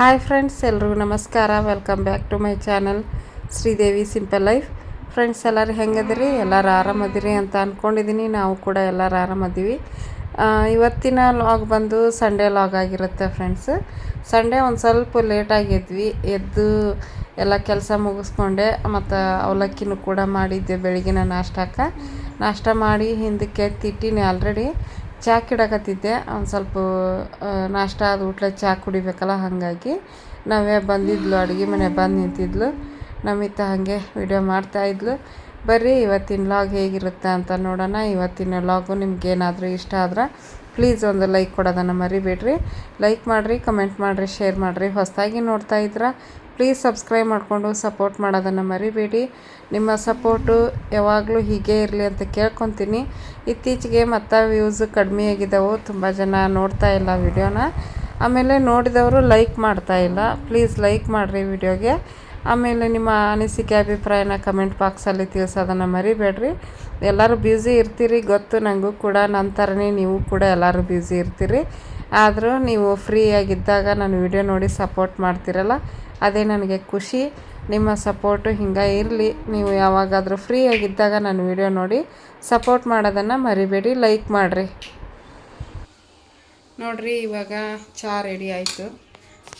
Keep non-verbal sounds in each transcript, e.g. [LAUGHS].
Hi friends ಎಲ್ರಿಗೂ ನಮಸ್ಕಾರ. Welcome back to my channel Sridevi simple life. Friends ಎಲ್ಲರೂ ಹೆಂಗದಿರಿ? ಎಲ್ಲರೂ ಆರಾಮದಿರಿ ಅಂತ ಅಂದ್ಕೊಂಡಿದ್ದೀನಿ ನಾವು ಕೂಡ ಎಲ್ಲರೂ ಆರಾಮದೀವಿ. ಆ, ಇವತ್ತಿನ ಲಾಗ್ ಬಂದು ಸಂಡೇ ಲಾಗ್ ಆಗಿರುತ್ತೆ ಫ್ರೆಂಡ್ಸ್. ಸಂಡೇ ಒಂದು ಸ್ವಲ್ಪ ಲೇಟಾಗಿ ಎದ್ವಿ ಎದ್ದು ಎಲ್ಲ ಕೆಲಸ ಮುಗಿಸ್ಕೊಂಡೆ. ಮತ್ತು ಅವಲಕ್ಕಿನೂ ಕೂಡ ಮಾಡಿದ್ದೆ. ಬೆಳಗಿನ ನಾಷ್ಟಕ್ಕೆ. ನಾಷ್ಟ ಮಾಡಿ ಹಿಂದಕ್ಕೆ ತಿಟ್ಟಿನಿ ಆಲ್ರೆಡಿ ಚಾ ಕಿಡಕತ್ತಿದ್ದೆ. ಒಂದು ಸ್ವಲ್ಪ ನಾಷ್ಟ ಅದು ಊಟ್ಲೆ ಚಾ ಕುಡಿಬೇಕಲ್ಲ, ಹಾಗಾಗಿ ನಾವೇ ಬಂದಿದ್ಲು, ಅಡುಗೆ ಮನೆ ಬಂದು ನಿಂತಿದ್ಲು. ನಮ್ಮಿತ್ತ ಹಾಗೆ ವಿಡಿಯೋ ಮಾಡ್ತಾಯಿದ್ಲು ಬರ್ರಿ, ಇವತ್ತಿನ ಲಾಗ್ ಹೇಗಿರುತ್ತೆ ಅಂತ ನೋಡೋಣ. ಇವತ್ತಿನ ಲಾಗು ನಿಮ್ಗೆ ಏನಾದರೂ ಇಷ್ಟ ಆದ್ರೆ ಪ್ಲೀಸ್ ಒಂದು ಲೈಕ್ ಕೊಡೋದನ್ನು ಮರಿಬೇಡ್ರಿ. ಲೈಕ್ ಮಾಡಿರಿ, ಕಮೆಂಟ್ ಮಾಡಿರಿ, ಶೇರ್ ಮಾಡಿರಿ. ಹೊಸದಾಗಿ ನೋಡ್ತಾ ಇದ್ರೆ ಪ್ಲೀಸ್ ಸಬ್ಸ್ಕ್ರೈಬ್ ಮಾಡಿಕೊಂಡು ಸಪೋರ್ಟ್ ಮಾಡೋದನ್ನು ಮರಿಬೇಡಿ. ನಿಮ್ಮ ಸಪೋರ್ಟು ಯಾವಾಗಲೂ ಹೀಗೆ ಇರಲಿ ಅಂತ ಕೇಳ್ಕೊತೀನಿ. ಇತ್ತೀಚೆಗೆ ಮತ್ತು ವ್ಯೂಸ್ ಕಡಿಮೆ ಆಗಿದ್ದಾವೆ ತುಂಬ ಜನ ನೋಡ್ತಾ ಇಲ್ಲ ವಿಡಿಯೋನ ಆಮೇಲೆ ನೋಡಿದವರು ಲೈಕ್ ಮಾಡ್ತಾ ಇಲ್ಲ. ಪ್ಲೀಸ್ ಲೈಕ್ ಮಾಡಿರಿ ವಿಡಿಯೋಗೆ ಆಮೇಲೆ ನಿಮ್ಮ ಅನಿಸಿಕೆ, ಅಭಿಪ್ರಾಯನ ಕಮೆಂಟ್ ಬಾಕ್ಸಲ್ಲಿ ತಿಳಿಸೋದನ್ನು ಮರಿಬೇಡ್ರಿ. ಎಲ್ಲರೂ ಬ್ಯುಸಿ ಇರ್ತೀರಿ, ಗೊತ್ತು ನನಗೂ ಕೂಡ. ನನ್ನ ಥರನೇ ನೀವು ಕೂಡ ಎಲ್ಲರೂ ಬ್ಯುಸಿ ಇರ್ತೀರಿ. ಆದರೂ ನೀವು ಫ್ರೀ ಆಗಿದ್ದಾಗ ನಾನು ವಿಡಿಯೋ ನೋಡಿ ಸಪೋರ್ಟ್ ಮಾಡ್ತೀರಲ್ಲ. ಅದೇ ನನಗೆ ಖುಷಿ. ನಿಮ್ಮ ಸಪೋರ್ಟು ಹಿಂಗೆ ಇರಲಿ. ನೀವು ಯಾವಾಗಾದರೂ ಫ್ರೀ ಆಗಿದ್ದಾಗ ನನ್ನ ವಿಡಿಯೋ ನೋಡಿ. ಸಪೋರ್ಟ್ ಮಾಡೋದನ್ನು ಮರಿಬೇಡಿ. ಲೈಕ್ ಮಾಡಿರಿ. ನೋಡ್ರಿ, ಇವಾಗ ಚಹಾ ರೆಡಿ ಆಯಿತು.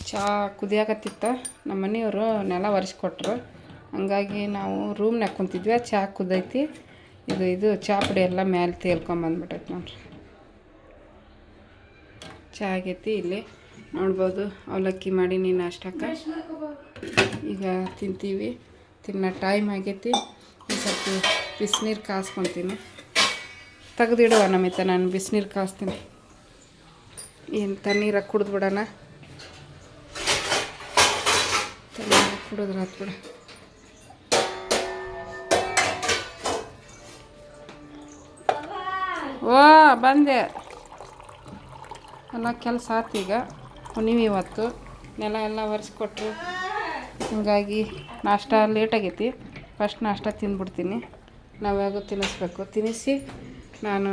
ಚಹಾ ಕುದಿಯಾಕತ್ತಿತ್ತು. ನಮ್ಮ ಮನೆಯವರು ನೆಲ ಒರೆಸ್ಕೊಟ್ರು. ಹಂಗಾಗಿ ನಾವು ರೂಮ್ನಾಗ ಕುಂತಿದ್ವಿ. ಚಹಾ ಕುದೈತಿ. ಇದು ಇದು ಚಹಾ ಪುಡಿ ಎಲ್ಲ ಮ್ಯಾಲೆ ತೇಲ್ಕೊಂಬಂದ್ಬಿಟ್ಟೈತೆ ನೋಡ್ರಿ. ಚಹಾ ಆಗೈತಿ ಇಲ್ಲಿ. ನೋಡ್ಬೋದು, ಅವಲಕ್ಕಿ ಮಾಡೀನಿ ನಾಷ್ಟಕ್ಕೆ ಈಗ ತಿಂತೀವಿ. ತಿನ್ನೋ ಟೈಮ್ ಆಗೈತಿ. ಸ್ವಲ್ಪ ಬಿಸಿನೀರು ಕಾಸ್ಕೊತೀನಿ. ತೆಗೆದಿಡುವ ನಮಿತ ನಾನು ಬಿಸಿನೀರು ಕಾಸ್ತೀನಿ. ಏನು ತಣ್ಣೀರಾಗ ಕುಡಿದು ಬಿಡೋಣ ತಣ್ಣೀರಾಗ ಕುಡಿದ್ರೆ ಬಿಡ ಓ, ಬಂದೆ. ಎಲ್ಲ ಕೆಲಸ ಆತೀಗ ಹುಣ್ಣಿಮೆ ಇವತ್ತು. ನೆಲ ಎಲ್ಲ ಒರೆಸ್ಕೊಟ್ರು ಹೀಗಾಗಿ ನಾಷ್ಟ ಲೇಟ್ ಆಗೈತಿ. ಫಸ್ಟ್ ನಾಷ್ಟ ತಿಂದ್ಬಿಡ್ತೀನಿ. ನಾವ್ಯಾಗೂ ತಿನ್ನಿಸ್ಬೇಕು. ತಿನ್ನಿಸಿ ನಾನು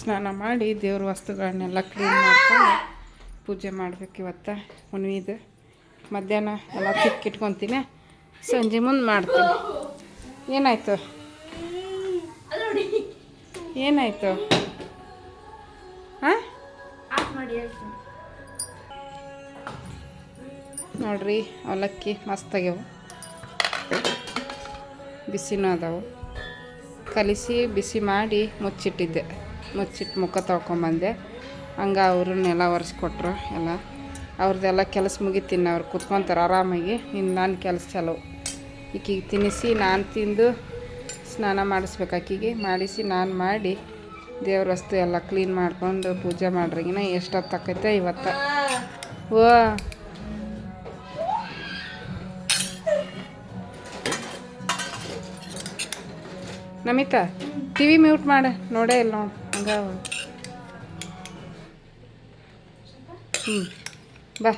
ಸ್ನಾನ ಮಾಡಿ ದೇವ್ರ ವಸ್ತುಗಳನ್ನೆಲ್ಲ ಕ್ಲೀನ್ ಮಾಡ್ಕೊಂಡು ಪೂಜೆ ಮಾಡ್ಬೇಕು ಇವತ್ತು ಹುಣ್ಣಿದು ಮಧ್ಯಾಹ್ನ ಎಲ್ಲ ತಿಕ್ಕಿಟ್ಕೊತೀನಿ ಸಂಜೆ ಮುಂದೆ ಮಾಡ್ತೀನಿ. ಏನಾಯಿತು? ಏನಾಯಿತು? ಹಾಂ? ನೋಡ್ರಿ, ಅವಲಕ್ಕಿ ಮಸ್ತ್ ಆಗ್ಯಾವು. ಬಿಸಿನೂ ಅದಾವು. ಕಲಿಸಿ ಬಿಸಿ ಮಾಡಿ ಮುಚ್ಚಿಟ್ಟಿದ್ದೆ. ಮುಚ್ಚಿಟ್ಟು ಮುಖ ತೊಳ್ಕೊಂಬಂದೆ. ಹಂಗೆ ಅವ್ರನ್ನೆಲ್ಲ ಒರೆಸ್ಕೊಟ್ರು ಎಲ್ಲ. ಅವ್ರದ್ದೆಲ್ಲ ಕೆಲಸ ಮುಗಿತೀನಿ ಅವ್ರು ಕುತ್ಕೊತಾರೆ ಆರಾಮಾಗಿ. ಇನ್ನು ನಾನು ಕೆಲಸ ಚಲೋ. ಈಕಿಗೆ ತಿನ್ನಿಸಿ, ನಾನು ತಿಂದು ಸ್ನಾನ ಮಾಡಿಸ್ಬೇಕು ಆಕಿಗೆ. ಮಾಡಿಸಿ, ನಾನು ಮಾಡಿ ದೇವ್ರ ವಸ್ತು ಎಲ್ಲ ಕ್ಲೀನ್ ಮಾಡಿಕೊಂಡು ಪೂಜೆ ಮಾಡ್ರಿಗಿನ ಎಷ್ಟೊತ್ತಾಕೈತೆ ಇವತ್ತು. ಓ ನಮಿತಾ ಟಿವಿ ಮ್ಯೂಟ್ ಮಾಡ. ನೋಡೇ ಇಲ್ಲ ನೋಡಿ. ಹಂಗ. ಹ್ಞೂ ಬಾ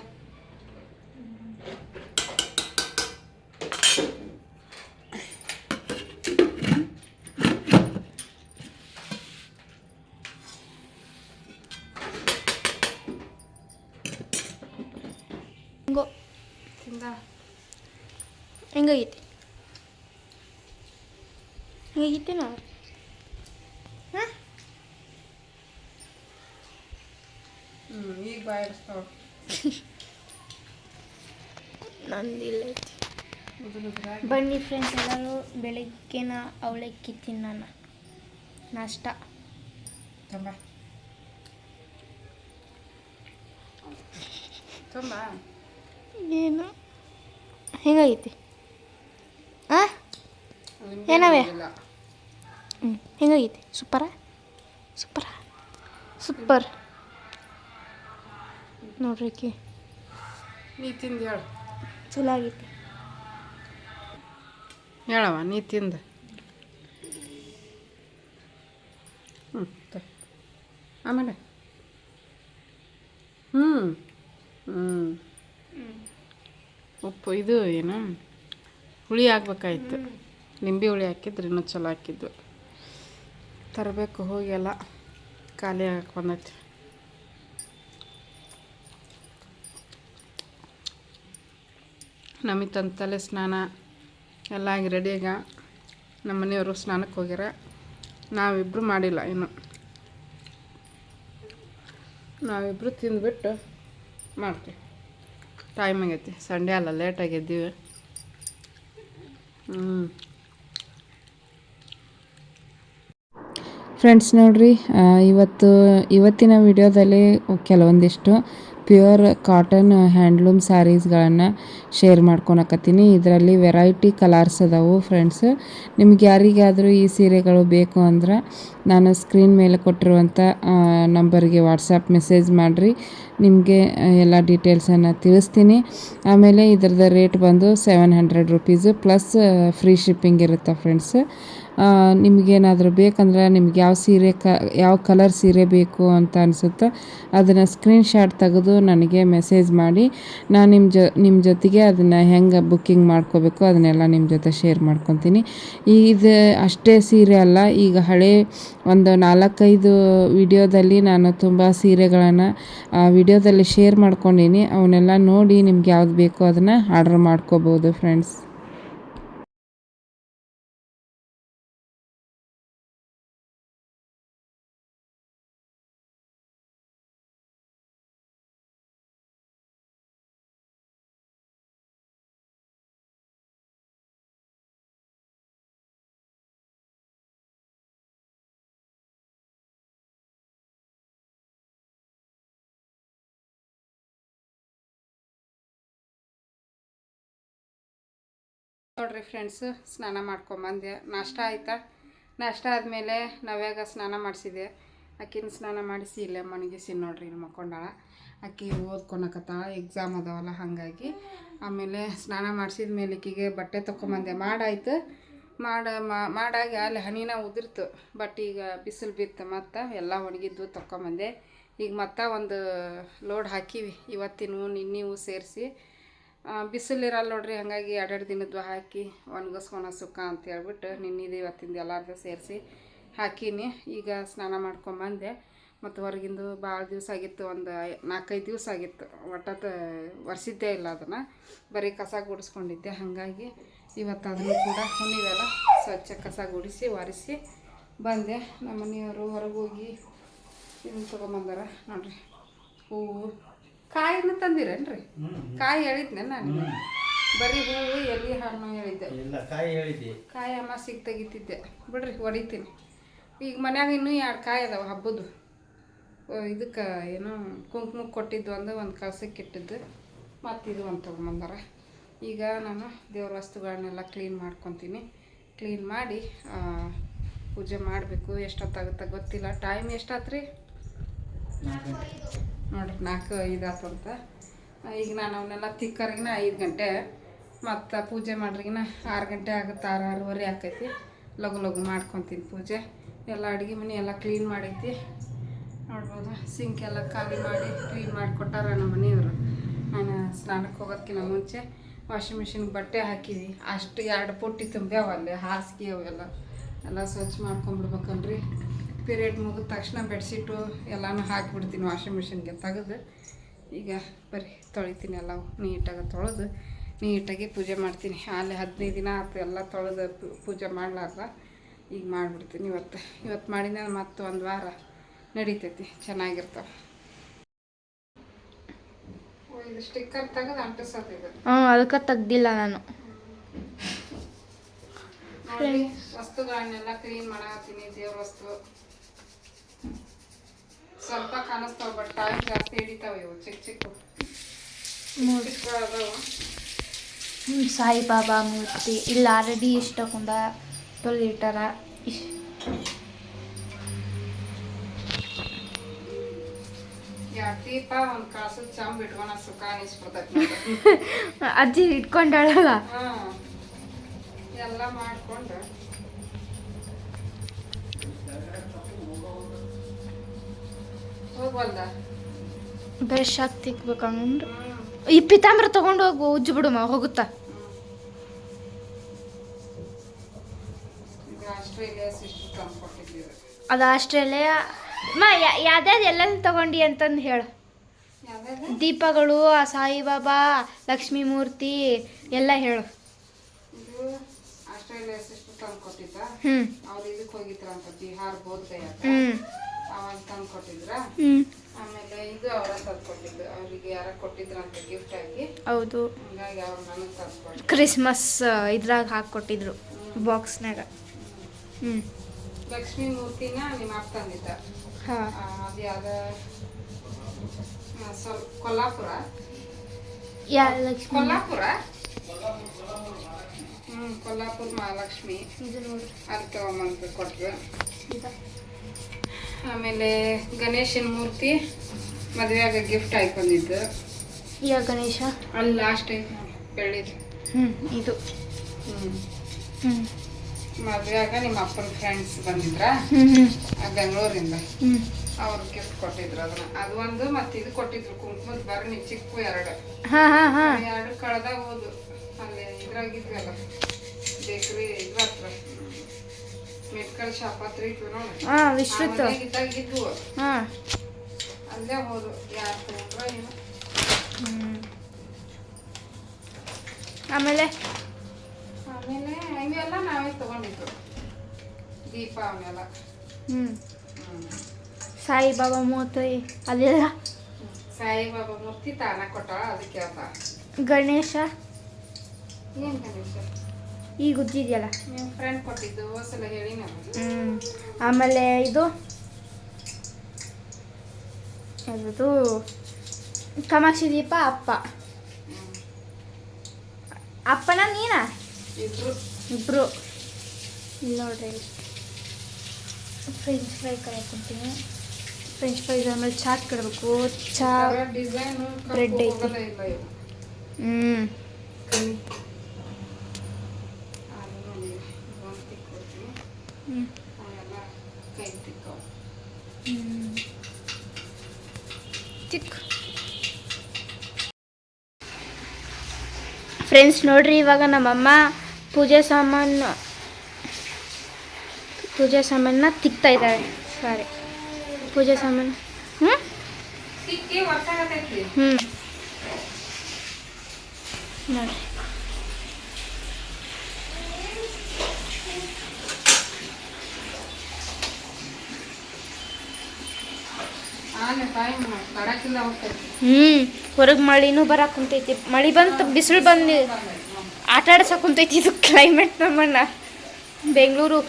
ಹಿಂಗೋ ತಿಂದ ಹೆಂಗಾಗೈತಿ ಹೇಗಿತ್ತು ನಾವು ಹಾಂ ಹ್ಞೂ ಈಗ ಬಾಯಿಸ್ತಾವ ನಂದಿಲ್ಲ ಐತಿ ಬನ್ನಿ ಫ್ರೆಂಡ್ಸ್ ಎಲ್ಲರೂ ಬೆಳಗ್ಗೆನ ಅವಳಕ್ಕಿ ತಿನ್ನೋಣ. ನಾಷ್ಟ. ತುಂಬ. ತುಂಬ? ಏನು? ಹೆಂಗಾಗೈತಿ? ಹಾಂ ಏನವೆ? ಹ್ಞೂ ಹೆಂಗಾಗೈತಿ? ಸೂಪರ? ಸೂಪರ? ಸೂಪರ್. ನೋಡ್ರಿ ಕಿ ನೀ ತಿಂದು ಹೇಳು. ಚಲೋ ಆಗೈತಿ. ಹೇಳವ ನೀ ತಿಂದು. ಹ್ಞೂ ಆಮೇಲೆ? ಹ್ಞೂ ಹ್ಞೂ ಉಪ್ಪು, ಇದು ಏನು? ಹುಳಿ ಆಗ್ಬೇಕಾಯ್ತು ನಿಂಬೆ ಹುಳಿ ಹಾಕಿದ್ರೆ ಇನ್ನೂ ಚಲೋ ಹಾಕಿದ್ದು. ತರಬೇಕು, ಹೋಗಿ ಎಲ್ಲ ಖಾಲಿ ಆಗಕ್ಕೆ ಬಂದೈತಿ. ನಮಿತಂದು ತಲೆ ಸ್ನಾನ. ಎಲ್ಲ ಆಗಿ ರೆಡಿಯಾಗ ನಮ್ಮ ಮನೆಯವರು ಸ್ನಾನಕ್ಕೆ ಹೋಗ್ಯಾರ. ನಾವಿಬ್ಬರು ಮಾಡಿಲ್ಲ ಇನ್ನು. ನಾವಿಬ್ಬರು ತಿಂದುಬಿಟ್ಟು ಮಾಡ್ತೀವಿ. ಟೈಮ್ ಆಗೈತಿ. ಸಂಡೇ ಅಲ್ಲ ಲೇಟಾಗಿ ಹ್ಞೂ ಫ್ರೆಂಡ್ಸ್ ನೋಡಿರಿ ಇವತ್ತು, ಇವತ್ತಿನ ವಿಡಿಯೋದಲ್ಲಿ ಕೆಲವೊಂದಿಷ್ಟು ಪ್ಯೂರ್ ಕಾಟನ್ ಹ್ಯಾಂಡ್ಲೂಮ್ ಸ್ಯಾರೀಸ್ಗಳನ್ನು ಶೇರ್ ಮಾಡ್ಕೊಳಕತ್ತೀನಿ. ಇದರಲ್ಲಿ ವೆರೈಟಿ ಕಲರ್ಸ್ ಅದಾವು ಫ್ರೆಂಡ್ಸ್ ನಿಮ್ಗೆ ಯಾರಿಗಾದರೂ ಈ ಸೀರೆಗಳು ಬೇಕು ಅಂದ್ರೆ ನಾನು ಸ್ಕ್ರೀನ್ ಮೇಲೆ ಕೊಟ್ಟಿರುವಂಥ ನಂಬರ್ಗೆ ವಾಟ್ಸಪ್ ಮೆಸೇಜ್ ಮಾಡಿರಿ. ನಿಮಗೆ ಎಲ್ಲ ಡೀಟೇಲ್ಸನ್ನು ತಿಳಿಸ್ತೀನಿ. ಆಮೇಲೆ ಇದ್ರದ್ದು ರೇಟ್ ಬಂದು seven hundred rupees plus free shipping ಇರುತ್ತೆ ಫ್ರೆಂಡ್ಸ್ ನಿಮಗೇನಾದರೂ ಬೇಕಂದ್ರೆ ನಿಮ್ಗೆ ಯಾವ ಸೀರೆ ಕ, ಯಾವ ಕಲರ್ ಸೀರೆ ಬೇಕು ಅಂತ ಅನಿಸುತ್ತೋ ಅದನ್ನು ಸ್ಕ್ರೀನ್ಶಾಟ್ ತೆಗೆದು ನನಗೆ ಮೆಸೇಜ್ ಮಾಡಿ. ನಾನು ನಿಮ್ಮ ಜೊ ನಿಮ್ಮ ಜೊತೆಗೆ ಅದನ್ನು ಹೆಂಗೆ ಬುಕ್ಕಿಂಗ್ ಮಾಡ್ಕೋಬೇಕು ಅದನ್ನೆಲ್ಲ ನಿಮ್ಮ ಜೊತೆ ಶೇರ್ ಮಾಡ್ಕೊತೀನಿ. ಇದು ಅಷ್ಟೇ ಸೀರೆ ಅಲ್ಲ, ಈಗ ಹಳೆ ಒಂದು ನಾಲ್ಕೈದು ವಿಡಿಯೋದಲ್ಲಿ ನಾನು ತುಂಬ ಸೀರೆಗಳನ್ನು ವಿಡಿಯೋದಲ್ಲಿ ಶೇರ್ ಮಾಡ್ಕೊಂಡೀನಿ. ಅವನ್ನೆಲ್ಲ ನೋಡಿ ನಿಮ್ಗೆ ಯಾವ್ದು ಬೇಕೋ ಅದನ್ನು ಆರ್ಡ್ರ್ ಮಾಡ್ಕೋಬೋದು ಫ್ರೆಂಡ್ಸ್ ನೋಡ್ರಿ ಫ್ರೆಂಡ್ಸ್ ಸ್ನಾನ ಮಾಡ್ಕೊಂಬಂದೆ. ನಾಷ್ಟ ಆಯ್ತಾ? ನಾಷ್ಟ ಆದಮೇಲೆ ನಾವ್ಯಾಗ ಸ್ನಾನ ಮಾಡಿಸಿದೆ ಆಕಿನ ಸ್ನಾನ ಮಾಡಿಸಿ ಇಲ್ಲೇ ಮಣಗಿಸಿ ನೋಡ್ರಿ ಇಲ್ಲಿ ಮಕ್ಕೊಂಡಾಳ ಆಕಿ ಓದ್ಕೊಳಕತ್ತಾಳ ಎಕ್ಸಾಮ್ ಅದಾವಲ್ಲ, ಹಾಗಾಗಿ. ಆಮೇಲೆ ಸ್ನಾನ ಮಾಡಿಸಿದ ಮೇಲೆ ಈಕಿಗೆ ಬಟ್ಟೆ ತೊಗೊಂಬಂದೆ ಮಾಡಾಯ್ತು. ಮಾಡ ಮಾಡಾಗಿ ಅಲ್ಲಿ ಹನಿನ ಉದುರ್ತು. ಬಟ್ ಈಗ ಬಿಸಿಲು ಬಿತ್ತು ಮತ್ತು ಎಲ್ಲ ಒಣಗಿದ್ದು ತೊಗೊಂಬಂದೆ ಈಗ ಮತ್ತೆ ಒಂದು ಲೋಡ್ ಹಾಕಿವಿ. ಇವತ್ತಿನವು ನಿನ್ನೆವು ಸೇರಿಸಿ ಬಿಸಿಲಿರಲ್ಲ ನೋಡ್ರಿ, ಹಾಗಾಗಿ ಎರಡೆರಡು ದಿನದ್ದು ಹಾಕಿ ಒಣಗಿಸ್ಕೊಳ ಸುಕ್ಕ ಅಂತ ಹೇಳ್ಬಿಟ್ಟು ನಿನ್ನಿದು ಇವತ್ತಿಂದ ಎಲ್ಲಾರ್ದು ಸೇರಿಸಿ ಹಾಕೀನಿ. ಈಗ ಸ್ನಾನ ಮಾಡ್ಕೊಂಬಂದೆ ಮತ್ತು ಹೊರಗಿಂದು ಭಾಳ ದಿವಸ ಆಗಿತ್ತು, ಒಂದು ನಾಲ್ಕೈದು ದಿವಸ ಆಗಿತ್ತು. ಒಟ್ಟತ್ತು ಒರೆಸಿದ್ದೇ ಇಲ್ಲ ಅದನ್ನು. ಬರೀ ಕಸ ಗುಡಿಸ್ಕೊಂಡಿದ್ದೆ. ಹಾಗಾಗಿ ಇವತ್ತು ಅದನ್ನು ಕೂಡ ಹುಣ್ಣಿವೆಲ್ಲ ಸ್ವಚ್ಛ ಕಸ ಗುಡಿಸಿ, ಒರೆಸಿ ಬಂದೆ. ನಮ್ಮ ಮನೆಯವರು ಹೊರಗೋಗಿ ಇದನ್ನು ತೊಗೊಂಬಂದಾರ ನೋಡ್ರಿ. ಹೂವು ಕಾಯಿನ ತಂದಿರೇನ್ರಿ? ಕಾಯಿ ಹೇಳಿದ್ನೆ ನಾನು? ಬರೀ ಹೂವು ಎಲ್ಲಿ ಹಣ್ಣು ಹೇಳಿದ್ದೆ. ಇಲ್ಲ ಕಾಯಿ ಹೇಳಿದ್ದಿ. ಕಾಯಿ ಅಮ್ಮ ಸಿಗ್ ತೆಗಿತಿದ್ದೆ. ಬಿಡ್ರಿ ಹೊಡಿತೀನಿ. ಈಗ ಮನ್ಯಾಗ ಇನ್ನೂ ಎರಡು ಕಾಯಿ ಅದಾವ ಹಬ್ಬದ್ದು ಇದಕ್ಕೆ ಏನೋ ಕುಂಕುಮಕ್ಕೆ ಕೊಟ್ಟಿದ್ದು ಒಂದು ಒಂದು ಕಳ್ಸಕ್ಕೆ ಇಟ್ಟಿದ್ದು. ಮತ್ತು ಇದು ಒಂದು ತೊಗೊಂಬಂದಾರ. ಈಗ ನಾನು ದೇವ್ರ ವಸ್ತುಗಳನ್ನೆಲ್ಲ ಕ್ಲೀನ್ ಮಾಡ್ಕೊತೀನಿ. ಕ್ಲೀನ್ ಮಾಡಿ ಪೂಜೆ ಮಾಡಬೇಕು. ಎಷ್ಟೊತ್ತಾಗುತ್ತೆ ಗೊತ್ತಿಲ್ಲ. ಟೈಮ್ ಎಷ್ಟಾತ್ರಿ? ನೋಡ್ರಿ, ನಾಲ್ಕು ಐದಾತಂತ ಈಗ ನಾನು ಅವನ್ನೆಲ್ಲ ತಿಕ್ಕರಿಗಿನ ಐದು ಗಂಟೆ, ಮತ್ತು ಪೂಜೆ ಮಾಡ್ರಿಗಿನ ಆರು ಗಂಟೆ ಆಗುತ್ತೆ, ಆರು ಆರೂವರೆ ಆಕೈತಿ. ಲಘು ಲಘು ಮಾಡ್ಕೊತೀನಿ ಪೂಜೆ. ಎಲ್ಲ ಅಡುಗೆ ಮನೆ ಎಲ್ಲ ಕ್ಲೀನ್ ಮಾಡೈತಿ. ನೋಡ್ಬೋದು ಸಿಂಕ್ ಎಲ್ಲ ಖಾಲಿ ಮಾಡಿ ಕ್ಲೀನ್ ಮಾಡಿಕೊಟ್ಟಾರ ನಮ್ಮ ಮನೆಯವರು. ನಾನು ಸ್ನಾನಕ್ಕೆ ಹೋಗೋದಕ್ಕಿಂತ ಮುಂಚೆ ವಾಷಿಂಗ್ ಮಿಷಿನ್ಗೆ ಬಟ್ಟೆ ಹಾಕಿವಿ. ಅಷ್ಟು ಎರಡು ಪುಟ್ಟಿ ತುಂಬ್ಯಾವ ಅಲ್ಲಿ, ಹಾಸಿಗೆ ಅವೆಲ್ಲ. ಎಲ್ಲ ಸ್ವಚ್ಛ ಮಾಡ್ಕೊಂಬಿಡ್ಬೇಕಲ್ರಿ. ಪೀರಿಯಡ್ ಮುಗಿದ ತಕ್ಷಣ ಬೆಡ್ಶೀಟು ಎಲ್ಲನೂ ಹಾಕಿಬಿಡ್ತೀನಿ ವಾಷಿಂಗ್ ಮಿಷಿನ್ಗೆ ತೆಗೆದು. ಈಗ ಬರೀ ತೊಳಿತೀನಿ ಎಲ್ಲ ನೀಟಾಗಿ ತೊಳೆದು ನೀಟಾಗಿ ಪೂಜೆ ಮಾಡ್ತೀನಿ. ಅಲ್ಲಿ ಹದಿನೈದು ದಿನ ಆಯ್ತು ಎಲ್ಲ ತೊಳೆದು ಪೂಜೆ ಮಾಡ್ಲಾರ್ದ. ಈಗ ಮಾಡಿಬಿಡ್ತೀನಿ ಇವತ್ತು. ಇವತ್ತು ಮಾಡಿದ ಮತ್ತು ಒಂದು ವಾರ ನಡೀತೈತಿ ಚೆನ್ನಾಗಿರ್ತಾವೆ. ಸ್ಟಿಕ್ಕರ್ ತೆಗೆದು ಹ್ಞೂ ಅದಕ್ಕೆ ತೆಗ್ದಿಲ್ಲ ನಾನು. ವಸ್ತುಗಳನ್ನೆಲ್ಲ ಕ್ಲೀನ್ ಮಾಡತ್ತೀನಿ ದೇವ್ರ ವಸ್ತು. ಸ್ವಲ್ಪ ಕಾಣಿಸ್ತಾವ ಬಟ್ ಟೈಮ್ ಜಾಸ್ತಿ ಹಿಡಿತಾವ ಇವು ಚಿಕ್ಕ ಚಿಕ್ಕ ಸಾಯಿಬಾಬಾ ಮೂರ್ತಿ. ಇಲ್ಲಿ ಆಲ್ರೆಡಿ ಇಶ್. ಚಂಬ್ ಇಟ್ಕೊಳ ಸುಖ ಅನಿಸ್ಬಿಡ್ತೈತಿ [LAUGHS] ಅಜ್ಜಿ ಇಟ್ಕೊಂಡಾಳಲ್ಲ? ಎಲ್ಲ ಮಾಡ್ಕೊಂಡು ಬ್ರಷ್ ಹಾಕಿ ತಿಕ್ಬೇಕಂದ್ರೆ ಈ ಪಿತಾಂಬರ ತಗೊಂಡು ಹೋಗು ಉಜ್ಜು ಬಿಡುಮ ಹೋಗುತ್ತ? ಅದು ಆಸ್ಟ್ರೇಲಿಯಾ. ಮ ಯಾವ್ದಾವ್ದು ಎಲ್ಲೆಲ್ಲಿ ತಗೊಂಡಿ ಅಂತಂದು ಹೇಳು. ದೀಪಗಳು ಆ ಸಾಯಿಬಾಬಾ ಲಕ್ಷ್ಮೀ ಮೂರ್ತಿ ಎಲ್ಲ ಹೇಳು. ಹ್ಮ್ ಆಸ್ಟ್ರೇಲಿಯಾ ಸಿಸ್ಟರ್ ತಂದು ಕೊಟ್ಟಿದ್ದ? ಹ್ಞೂ ಅವ್ರು ಇದಕ್ಕೆ ಹೋಗಿದ್ರಂತ ಬಿಹಾರ್ ಬೋಧ್ ಹ್ಞೂ ಅವಾಗ ತಂದು ಕೊಟ್ಟಿದ್ರ ಹ್ಞೂ ಆಮೇಲೆ ಇದು ಅವರ ತಂದು ಕೊಟ್ಟಿದ್ದು ಅವ್ರಿಗೆ ಯಾರ ಕೊಟ್ಟಿದ್ರಂತ ಗಿಫ್ಟ್ ಆಗಿ. ಹೌದು. ಹಂಗಾಗಿ ಅವ್ರು ನನಗೆ ತಂದು ಕ್ರಿಸ್ಮಸ್ ಇದ್ರಾಗ ಹಾಕ್ಕೊಟ್ಟಿದ್ರು ಬಾಕ್ಸ್ನಾಗ ಹ್ಞೂ ಲಕ್ಷ್ಮೀ ಮೂರ್ತಿನ ನಿಮ್ಮ ಅಪ್ಪ ತಂದಿದ್ದ. ಅದು ಯಾವ್ದ? ಸ್ವಲ್ಪ ಕೊಲ್ಲಾಪುರ? ಯಾ ಲಕ್ಷ್ಮಿ? ಕೊಲ್ಲಾಪುರ? ಹ್ಮ್ ಕೊಲ್ಲಾಪುರ ಮಹಾಲಕ್ಷ್ಮಿ. ಇದು ನೋಡ್ರಿ. ಅಲ್ಲಿ ಕೊಟ್ಟರು ಆಮೇಲೆ ಗಣೇಶನ ಮೂರ್ತಿ ಮದುವೆಯಾಗ ಗಿಫ್ಟ್ ಬಂದಿದ್ದು ಯಾ ಗಣೇಶ? ಅಲ್ಲಿ ಲಾಸ್ಟ್ ಟೈಮ್ ಬೆಳ್ಳಿದು ಹ್ಞೂ ಇದು. ಹ್ಮ್. ಹ್ಞೂ ಮದುವೆಯಾಗ ನಿಮ್ಮ ಅಪ್ಪನ ಫ್ರೆಂಡ್ಸ್ ಬಂದಿದ್ರ? ಹ್ಞೂ ಹ್ಞೂ ಆ ಬೆಂಗಳೂರಿಂದ. ಅವ್ರ ಗಿಫ್ಟ್ ಕೊಟ್ಟಿದ್ರು ಅದನ್ನ. ಅದು ಒಂದು ಮತ್ತೆ ಇದು ಕೊಟ್ಟಿದ್ರು ಕುಂಕುಮದ ಭರಣಿ ಚಿಕ್ಕು ಎರಡು. ಎರಡು ಕಳೆದಾಗ ಹೋದು. ಅಲ್ಲಿ ಇದ್ರಾಗಿದ್ವಲ್ಲ ಬೇಕ್ರಿ ಇದ್ರ ಹತ್ರ. ಮೆಟ್ಕಲ್ ಶಾಪ್ ಹತ್ರ ನೋಡಿ. ಹಾಂ ಇದ್ವು. ಹಾಂ. ಅಲ್ಲೇ ಯಾರು ತಗೊಂಡ್ರ ಏನೋ. ಆಮೇಲೆ? ಆಮೇಲೆ ಇವೆಲ್ಲ ನಾವೇ ತಗೊಂಡಿದ್ದು. ದೀಪ ಅವನ್ನೆಲ್ಲ ಹ್ಞೂ. ಸಾಯಿಬಾಬಾ ಮೂರ್ತಿ ಅದೆಲ್ಲ ಸಾಯಿಬಾಬಾ ಮೂರ್ತಿ ತಾನ ಕೊಟ್ಟ ಅದಕ್ಕೆ ಗಣೇಶ? ಏನು ಗಣೇಶ? ಈಗ ಉಜ್ಜಿದೆಯಲ್ಲ ನಿಮ್ಮ ಫ್ರೆಂಡ್ ಕೊಟ್ಟಿದ್ದು ಸಲ ಹೇಳಿ ಹ್ಞೂ ಆಮೇಲೆ ಇದು? ಅದು ಕಮಾಕ್ಷಿ ದೀಪ ಅಪ್ಪ. ಅಪ್ಪನ ನೀನಾ? ಇಬ್ರು. ನೋಡ್ರಿ. ಫ್ರೆಂಚ್ ಫ್ರೈ ಕಲಿಯಾಕೊಂತೀನಿ ಫ್ರೆಂಚ್ ಫ್ರೈಸ್ ಆಮೇಲೆ ಚಾಟ್ ಕಡಬೇಕು ಚಾ ಡಿಸೈನ್ Bread ಐತಿ. ಹ್ಞೂ ಕಮ್ಮಿ ಅದು ನೋಡಿ ಒಂದು ತಿಕ್ ಕೊಡ್ತೀನಿ ಹ್ಞೂ ಅವೆಲ್ಲ ಕೈ ತಿಕ್ಕವು ಚಿಕ್ಕ ಫ್ರೆಂಡ್ಸ್ ನೋಡ್ರಿ ಇವಾಗ ನಮ್ಮಮ್ಮ ಪೂಜೆ ಸಾಮಾನು ಪೂಜೆ ಸಾಮಾನ ತಿಕ್ತಾ ಇದ್ದಾಳೆ. ಸಾರಿ ಪೂಜೆ ಸಾಮಾನು ಹ್ಞೂ ಹ್ಞೂ ನೋಡ್ರಿ ಆನೆ ಟೈಮ್ ಕಡಕಿಲ್ಲ ಹೋಗ್ತೈತಿ ಹ್ಞೂ ಹೊರಗೆ ಮಳಿನೂ ಬರಕ್ಕೆ ಕುಂತೈತಿ. ಮಳಿ ಬಂತು, ಬಿಸಿಲು ಬಂದು ಆಟ ಆಡ್ಸಕ್ಕೆ ಕುಂತೈತಿ ಇದು ಕ್ಲೈಮೇಟ್ ನಮ್ಮಣ್ಣ ಬೆಂಗಳೂರು.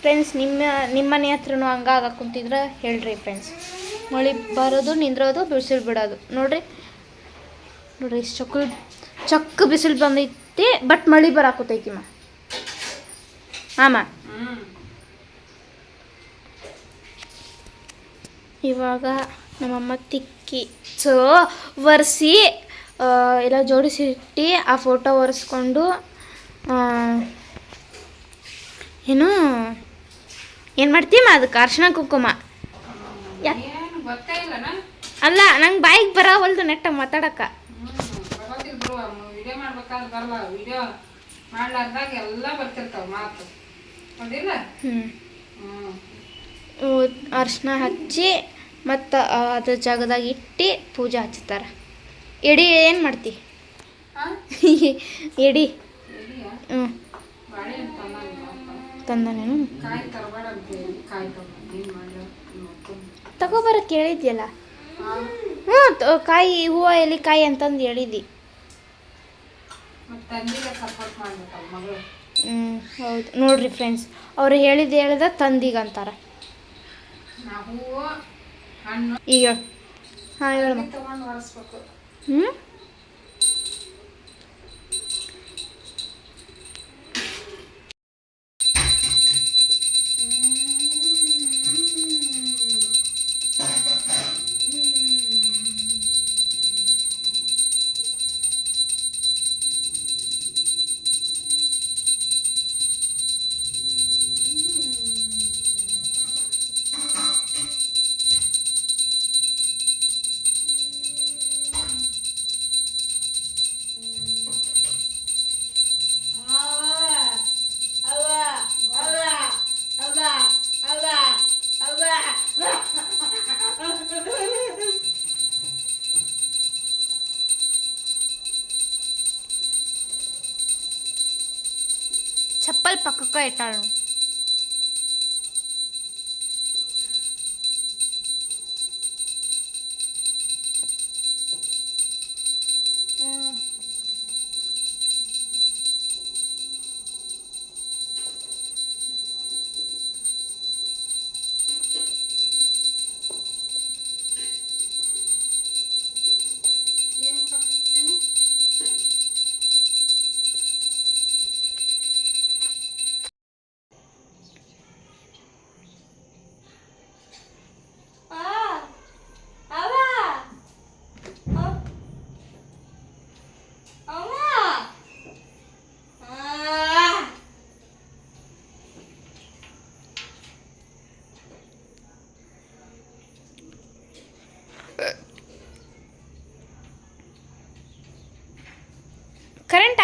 ಫ್ರೆಂಡ್ಸ್ ನಿಮ್ಮ ನಿಮ್ಮ ಮನೆ ಹತ್ರನೂ ಹಂಗೆ ಆಗಕ್ಕೆ ಕುಂತಿದ್ರೆ ಹೇಳ್ರಿ ಫ್ರೆಂಡ್ಸ್ ಮಳೆ ಬರೋದು, ನಿಂದ್ರೋದು, ಬಿಸಿಲು ಬಿಡೋದು. ನೋಡ್ರಿ. ನೋಡ್ರಿ ಚಕ್ಕು ಚಕ್ಕು ಬಿಸಿಲು ಬಂದೈತಿ ಬಟ್ ಮಳೆ ಬರಾಕತ್ತೈತಿ ಮಾ. ಆಮ. ಹ್ಮ್ ಇವಾಗ ನಮ್ಮಮ್ಮ ತಿಕ್ಕಿ ಸೊ ಒರೆಸಿ ಎಲ್ಲ ಜೋಡಿಸಿಟ್ಟು ಆ ಫೋಟೋ ಒರೆಸ್ಕೊಂಡು ಏನು ಏನು ಮಾಡ್ತೀಮ ಅದಕ್ಕೆ ಅರ್ಶಿನ ಕುಂಕುಮ. ಅಲ್ಲ ನಂಗೆ ಬಾಯಿಗೆ ಬರವಲ್ದು ನೆಟ್ಟ ಮಾತಾಡಕ್ಕ. ಮಾಡ್ಲಾರ್ದಾಗ ಎಲ್ಲ ಬರ್ತಿರ್ತಾವ ಮಾತು. ಹ್ಞೂ ಅರ್ಶಿನ ಹಚ್ಚಿ ಮತ್ತು ಅದ್ರ ಜಾಗದಾಗ ಇಟ್ಟು ಪೂಜೆ ಹಚ್ತಾರೆ. ಎಡಿ [LAUGHS] ಏನು ಮಾಡ್ತಿ? ಎಡಿ. ಹ್ಞೂ. ತಂದನೇನು ತಗೋಬರ ಕೇಳಿದ್ಯಲ್ಲ? ಹ್ಞೂ ಕಾಯಿ ಹೂವು ಎಲ್ಲಿ ಕಾಯಿ ಅಂತಂದು ಹೇಳಿದ್ದಿ ಹ್ಞೂ ಹೌದು. ನೋಡ್ರಿ ಫ್ರೆಂಡ್ಸ್ ಅವ್ರು ಹೇಳಿದ್ದು ಹೇಳಿದ ತಂದಿಗೆ ಅಂತಾರೆ. ನಾವು ಹೂವು ಹಣ್ಣು ಈಗ ಹಾಂ ಹೇಳಿ ತಗೊಂಡು ಒರೆಸ್ಬೇಕು. ಹ್ಞೂ చెప్పలు పక్కకు పెట్టాడు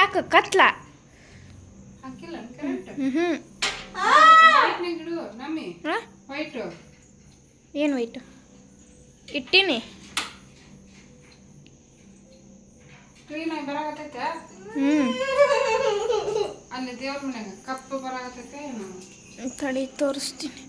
ಹಾಕ ಕತ್ಲ. ಹ್ಞೂ ಏನು ವೈಟ್ ಇಟ್ಟೀನಿ ಕ್ಲೀನಾಗಿ ಬರಾಕತ್ತೈತೆ ಹ್ಞೂ ಅಲ್ಲಿ ದೇವ್ರ ಮನ್ಯಾಗ ಕಪ್ಪು ಬರಾಕತ್ತೈತೆ ಏನು ತಡಿ ತೋರಿಸ್ತೀನಿ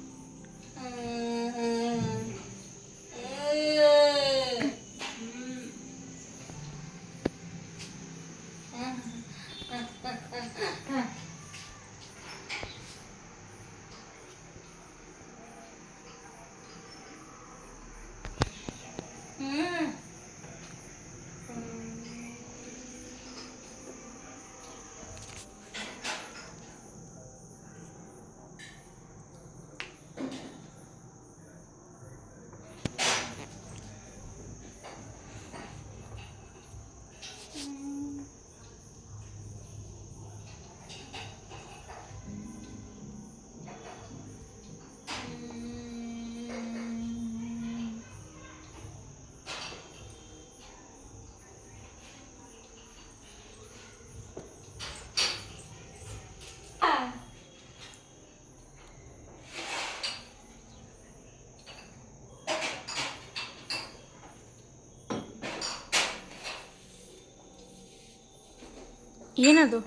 ಏನದು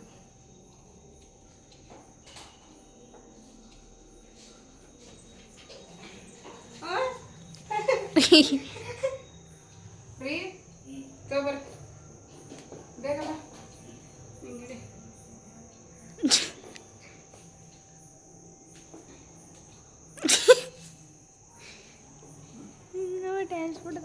ಫ್ರೀ ತಗೋಬರ್ ಬೇಗ ಬಾ ಹಿಂಗಿಡಿ ಡ್ಯಾನ್ಸ್ ಬಿಡ್ದ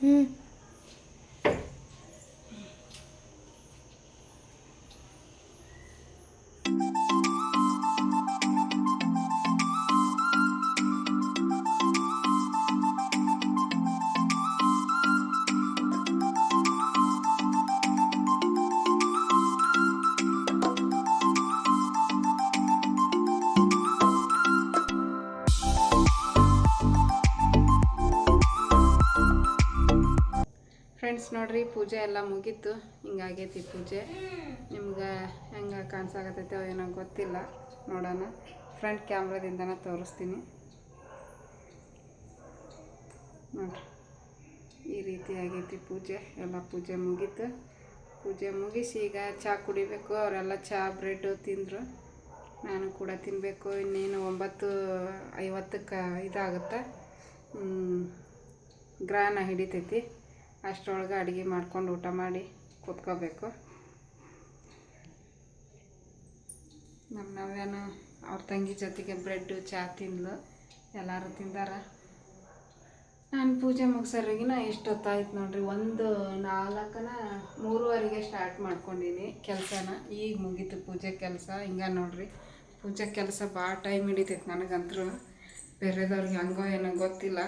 ಹ್ಞೂ ನೋಡ್ರಿ ಪೂಜೆ ಎಲ್ಲ ಮುಗೀತು. ಹಿಂಗಾಗೈತಿ ಪೂಜೆ. ನಿಮ್ಗೆ ಹೆಂಗೆ ಕಾಣಿಸಾಕತ್ತೈತೆ ಏನೋ ಗೊತ್ತಿಲ್ಲ. ನೋಡೋಣ. ಫ್ರಂಟ್ ಕ್ಯಾಮ್ರಾದಿಂದನೇ ತೋರಿಸ್ತೀನಿ. ನೋಡ್ರಿ. ಈ ರೀತಿ ಆಗೈತಿ ಪೂಜೆ. ಎಲ್ಲ ಪೂಜೆ ಮುಗೀತು. ಪೂಜೆ ಮುಗಿಸಿ ಈಗ ಚಹಾ ಕುಡಿಬೇಕು. ಅವರೆಲ್ಲ ಚಹಾ ಬ್ರೆಡ್ಡು ತಿಂದರು. ನಾನು ಕೂಡ ತಿನ್ನಬೇಕು ಇನ್ನೇನು ಒಂಬತ್ತು ಐವತ್ತಕ್ಕೆ ಇದಾಗುತ್ತೆ. ಗ್ರಾನ ಹಿಡಿತೈತಿ. ಅಷ್ಟರೊಳಗೆ ಅಡುಗೆ ಮಾಡ್ಕೊಂಡು ಊಟ ಮಾಡಿ ಕೂತ್ಕೋಬೇಕು. ನಮ್ಮ ನವ್ಯಾನು ಅವ್ರ ತಂಗಿ ಜೊತೆಗೆ ಬ್ರೆಡ್ಡು, ಚಹಾ ತಿಂದ್ಲು. ಎಲ್ಲರೂ ತಿಂದಾರ. ನಾನು ಪೂಜೆ ಮುಗಿಸೋರಿಗಿನ ಎಷ್ಟೊತ್ತಾಯ್ತು ನೋಡ್ರಿ, ಒಂದು ನಾಲ್ಕನ ಮೂರುವರೆಗೆ ಸ್ಟಾರ್ಟ್ ಮಾಡ್ಕೊಂಡೀನಿ ಕೆಲಸನ. ಈಗ ಮುಗೀತು ಪೂಜೆ ಕೆಲಸ. ಹಿಂಗೆ ನೋಡ್ರಿ, ಪೂಜೆ ಕೆಲಸ ಭಾಳ ಟೈಮ್ ಹಿಡಿತೈತೆ ನನಗಂತೂ ಬೇರೆದವ್ರಿಗೆ ಹಂಗೋ ಏನೋ ಗೊತ್ತಿಲ್ಲ.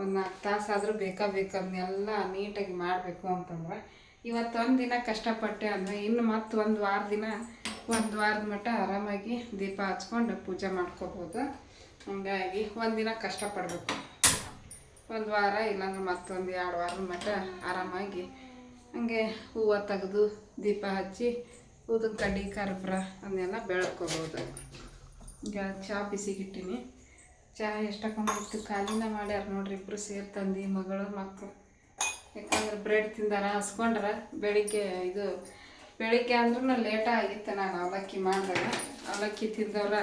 ಒಂದು ನಾಲ್ಕು ತಾಸಾದರೂ ಬೇಕಾ ಬೇಕಾದನ್ನೆಲ್ಲ ನೀಟಾಗಿ ಮಾಡಬೇಕು ಅಂತಂದ್ರೆ ಇವತ್ತೊಂದು ದಿನ ಕಷ್ಟಪಟ್ಟೆ ಅಂದರೆ ಇನ್ನು ಮತ್ತು ಒಂದು ವಾರ ದಿನ, ಒಂದು ವಾರದ ಮಟ್ಟ ಆರಾಮಾಗಿ ದೀಪ ಹಚ್ಕೊಂಡು ಪೂಜೆ ಮಾಡ್ಕೋಬೋದು. ಹಂಗಾಗಿ ಒಂದಿನ ಕಷ್ಟಪಡಬೇಕು. ಒಂದು ವಾರ ಇಲ್ಲಾಂದ್ರೆ ಮತ್ತೊಂದು ಎರಡು ವಾರದ ಮಟ್ಟ ಆರಾಮಾಗಿ ಹಂಗೆ ಹೂವು ತೆಗೆದು ದೀಪ ಹಚ್ಚಿ ಊದಿನ ಕಡ್ಡಿ, ಕರ್ಪೂರ ಅದನ್ನೆಲ್ಲ ಬೆಳ್ಕೋಬೋದು. ಈಗ ಚಾ ಬಿಸಿಗಿಟ್ಟಿನಿ ಚಹಾ ಎಷ್ಟಕ್ಕೊಂಬಿಟ್ಟು ಖಾಲಿನ ಮಾಡ್ಯಾರ ನೋಡ್ರಿ ಇಬ್ಬರು ಸೇರಿ ತಂದು, ಮಗಳು ಮಕ್ಕಳು ಯಾಕಂದ್ರೆ ಬ್ರೆಡ್ ತಿಂದಾರ, ಹಸ್ಕೊಂಡ್ರ ಬೆಳಿಗ್ಗೆ ಇದು ಬೆಳಿಗ್ಗೆ ಅಂದ್ರೂ ಲೇಟ ಆಗಿತ್ತು ನಾನು ಅವಲಕ್ಕಿ ಮಾಡಿದಾಗ. ಅವಲಕ್ಕಿ ತಿಂದವ್ರ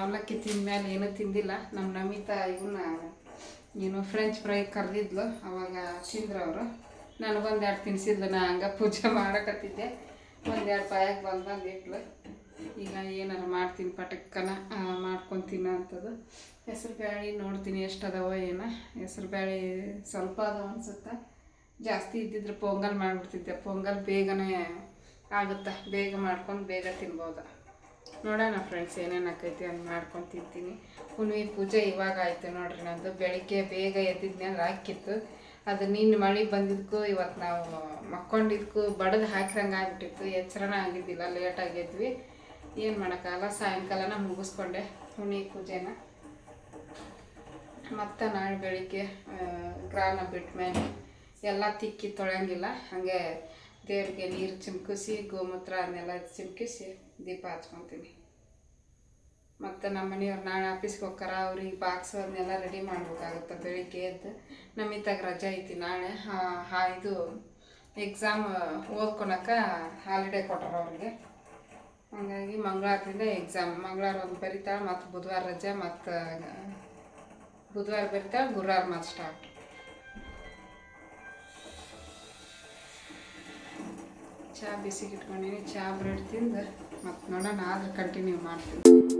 ಅವಲಕ್ಕಿ ತಿಂದ್ಮೇಲೆ ಏನೂ ತಿಂದಿಲ್ಲ. ನಮ್ಮ ನಮಿತಾ ಇವನ್ನ ಏನು ಫ್ರೆಂಚ್ ಫ್ರೈ ಕರೆದಿದ್ಲು, ಅವಾಗ ತಿಂದ್ರವರು ಅವರು. ನನಗೊಂದು ಎರಡು ತಿನ್ಸಿದ್ಲು, ನಾ ಹಂಗೆ ಪೂಜೆ [LAUGHS] ಮಾಡಕತ್ತಿದ್ದೆ. ಒಂದೆರಡು ಪಾಯಕ್ಕೆ ಬಂದು ಬಂದು ಇಟ್ಲು. ಈಗ ಏನಾರು ಮಾಡ್ತೀನಿ ಪಟಕ್ಕನ ಮಾಡ್ಕೊಂಡು ತಿನ್ನೋ ಅಂಥದ್ದು ಹೆಸರು ಬ್ಯಾಳೆ ನೋಡ್ತೀನಿ ಎಷ್ಟು ಅದಾವ ಏನೋ. ಹೆಸರು ಬ್ಯಾಳೆ ಸ್ವಲ್ಪ ಅದಾವ ಅನ್ಸುತ್ತೆ. ಜಾಸ್ತಿ ಇದ್ದಿದ್ರೆ ಪೊಂಗಲ್ ಮಾಡಿಬಿಡ್ತಿದ್ದೆ. ಪೊಂಗಲ್ ಬೇಗನೆ ಆಗುತ್ತೆ. ಬೇಗ ಮಾಡ್ಕೊಂಡು ಬೇಗ ತಿನ್ಬೋದು. ನೋಡೋಣ ಫ್ರೆಂಡ್ಸ್ ಏನೇನು ಆಕೈತಿ ಅಂತ ಮಾಡ್ಕೊಂಡು ತಿಂತೀನಿ. ಪೂಜೆ ಇವಾಗ ಆಯಿತು ನೋಡ್ರಿ ನಂದು. ಬೆಳಿಗ್ಗೆ ಬೇಗ ಎದ್ದಿದ್ಮೇಲೆ ಹಾಕಿತ್ತು. ಅದು ನಿನ್ನ ಮಳೆ ಬಂದಿದ್ಕೂ ಇವತ್ತು ನಾವು ಮಕ್ಕೊಂಡಿದ್ದಕ್ಕೂ ಬಡದು ಹಾಕಿದಂಗೆ ಆಗಿಬಿಟ್ಟಿತ್ತು. ಎಚ್ಚರನ ಆಗಿದ್ದಿಲ್ಲ. ಲೇಟಾಗಿ ಎದ್ವಿ. ಏನು ಮಾಡೋಕ್ಕಾಗಲ್ಲ ಸಾಯಂಕಾಲನ ಮುಗಿಸ್ಕೊಂಡೆ ಹುಣಿ ಪೂಜೆನ. ಮತ್ತು ನಾಳೆ ಬೆಳಿಗ್ಗೆ ಗ್ರಾನ ಬಿಟ್ಮೇಲೆ ಎಲ್ಲ ತಿಕ್ಕಿ ತೊಳೆಯಂಗಿಲ್ಲ. ಹಾಗೆ ದೇವ್ರಿಗೆ ನೀರು ಚಿಮ್ಕಿಸಿ, ಗೋಮೂತ್ರ ಅದನ್ನೆಲ್ಲ ಚಿಮ್ಕಿಸಿ ದೀಪ ಹಚ್ಕೊತೀನಿ. ಮತ್ತು ನಮ್ಮ ಮನೆಯವ್ರು ನಾಳೆ ಆಫೀಸ್ಗೆ ಹೋಗ್ತಾರ, ಅವ್ರಿಗೆ ಬಾಕ್ಸ್ ಅದನ್ನೆಲ್ಲ ರೆಡಿ ಮಾಡಬೇಕಾಗುತ್ತೆ ಬೆಳಿಗ್ಗೆ ಎದ್ದು. ನಮ್ಮಿತ್ತಾಗ ರಜೆ ಐತಿ ನಾಳೆ. ಹಾ ಇದು ಎಕ್ಸಾಮ್ ಓದ್ಕೊಳಕ್ಕೆ ಹಾಲಿಡೇ ಕೊಟ್ಟರು ಅವ್ರಿಗೆ. ಹಾಗಾಗಿ ಮಂಗಳವಾರದಿಂದ ಎಕ್ಸಾಮ್ ಮಂಗಳವಾರ ಒಂದು ಬರೀತಾಳೆ ಮತ್ತು ಬುಧವಾರ ರಜೆ ಮತ್ತು ಬುಧವಾರ ಬರೀತಾಳೆ, ಗುರುವಾರ ಮತ್ತು ಸ್ಟಾರ್ಟ್ ಚಹಾ ಬಿಸಿಗೆ ಇಟ್ಕೊಂಡೀನಿ ಚಹಾ ಬ್ರೆಡ್ ತಿಂದು ಮತ್ತು ನೋಡೋಣ, ಆದ್ರೆ ಕಂಟಿನ್ಯೂ ಮಾಡ್ತೀನಿ.